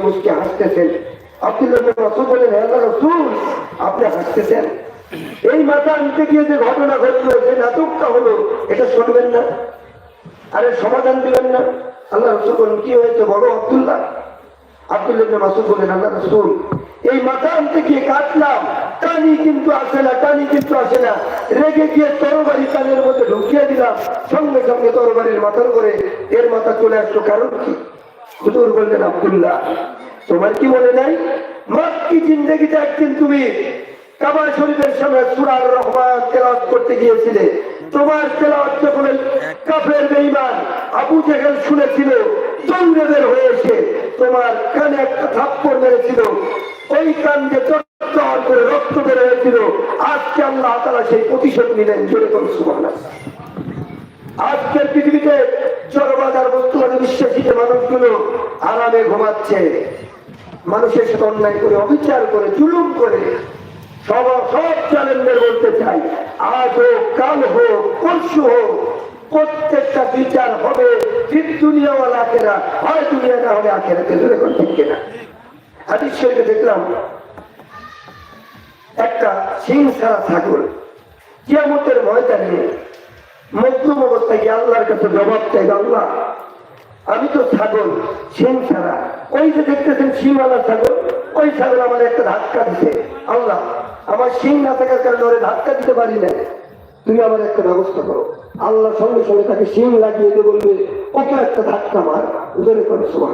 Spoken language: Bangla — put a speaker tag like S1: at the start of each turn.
S1: মুসকে হাসতেছেন? বিন মাসুদ বলেন হে আল্লাহ আপনি হাসতেছেন। এই মাথা আনতে গিয়ে যে ঘটনা ঘটলো, যে নাটকটা হলো, এটা শুনবেন না। আরে সমাধান দিবেন না। আল্লাহ রসুল বলেন, কি হয়েছে বড় আব্দুল্লাহ? আব্দুল্লাহ মাসুদ বলেন, আল্লাহ রসুল, এই মাথা আনতে গিয়ে কাটলাম টানি কিন্তু আসে না টানি কিন্তু আসে না। রেগে গিয়ে তরবারি কানের মধ্যে ঢুকিয়ে দিলাম। সঙ্গে সঙ্গে তরবারির মাথার করে এর মাথা চলে আসলো। কারণ কি? হুজুর বললেন, আব্দুল্লাহ, তোমার কি মনে নাই? মাক্কি জিন্দগিতে একদিন তুমি কাবা শরীফের সামনে সুরার রহমান তেলাওয়াত করতে গিয়েছিলে। তোমার তেলাওয়াত যখন কাফের বেঈমান আবু জেহেল শুনেছিল, দৌড়ে বের হয়ে তোমার কানে একটা থাপ্পড় মেরেছিল। ওই কান যে চট্টর করে রক্ত বের হয়েছিল। আজকে আল্লাহ তারা সেই প্রতিশোধ নিলেন, জোরে কোন সুবহানাল্লাহ। আজকের পৃথিবীতে মানুষগুলো আরামে ঘুমাচ্ছে। মানুষের সাথে অন্যায় করে, অবিচার করে, জুলুম করে। সব সব চ্যালেঞ্জের বলতে চাই, আজ হোক, কাল হোক, পরশু হোক, প্রত্যেকটা বিচার হবে ঠিক দুনিয়াওয়ালা আখেরা, হয় দুনিয়া না হলে আখেরাতে ধরে কোন ঠিক কিনা? হাদিস শরীফে দেখলাম, একটা সিং ছাড়া ছাগল কিয়ামতের ময়দানে মজলুম অবস্থায় গিয়ে আল্লাহর কাছে জবাব চাই আল্লাহ আমি তো ছাগল সিং ছাড়া ওই যে দেখতেছেন সিংওয়ালা ছাগল, ওই ছাগল আমার একটা ধাক্কা দিছে। আল্লাহ, আমার সিং না থাকার কারণে ওরে ধাক্কা দিতে পারি না তুমি আমার একটা ব্যবস্থা করো। আল্লাহ সঙ্গে সঙ্গে তাকে সিং লাগিয়ে দিয়ে বলবে, ওকে একটা ধাক্কা মার। উদরে করে সমান